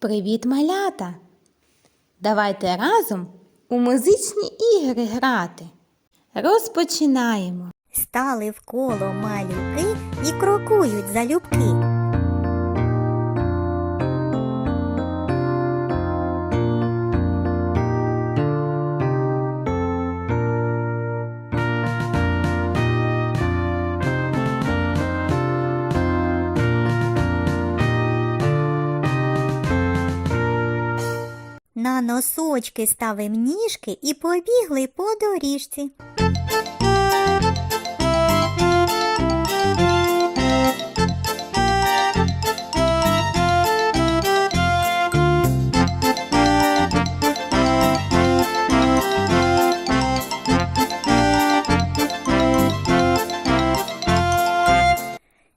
Привіт, малята! Давайте разом у музичні ігри грати. Розпочинаємо. Стали в коло малюки і крокують залюбки. Носочки ставим ніжки і побігли по доріжці.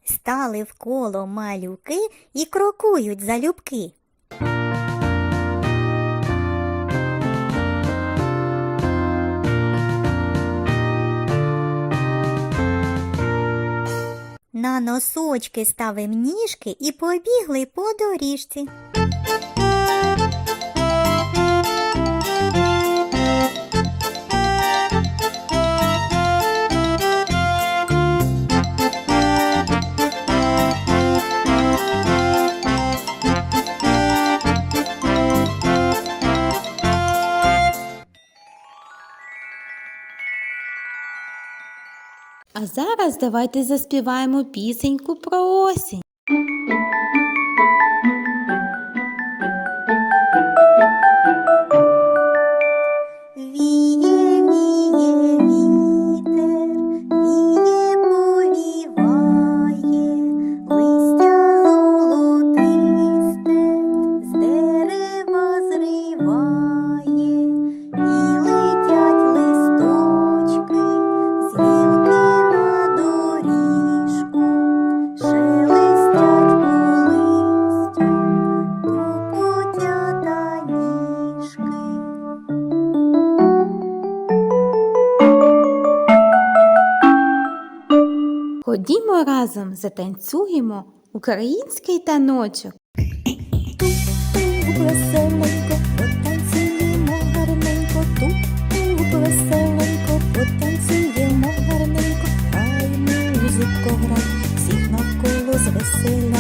Стали в коло малюки і крокують залюбки. На носочки ставим ніжки і побігли по доріжці. А зараз давайте заспіваємо пісеньку про осінь. Ходімо разом затанцюємо український таночок. Веселенько, потанцюємо гарненько, тут веселенько, потанцюємо гарненько, грай, музико, грай, всіх навколо звеселяй,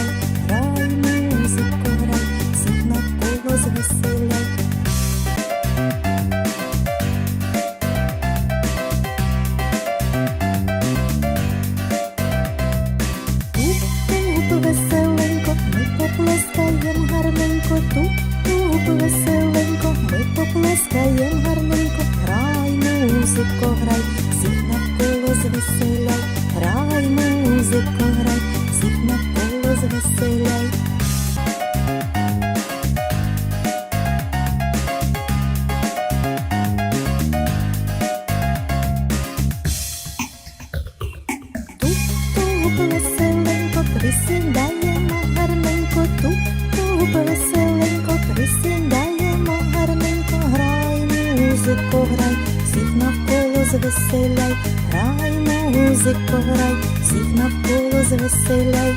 ми поплескаєм гарненько, грай, музико, грай, всіх навколо звеселяй, грай, музико, грай, всіх навколо звеселяй. Тут, веселенько, присідаємо гарненько, тут веселенько, музико, грай, всіх навколо звеселяй, грай, музико, грай, всіх навколо звеселяй.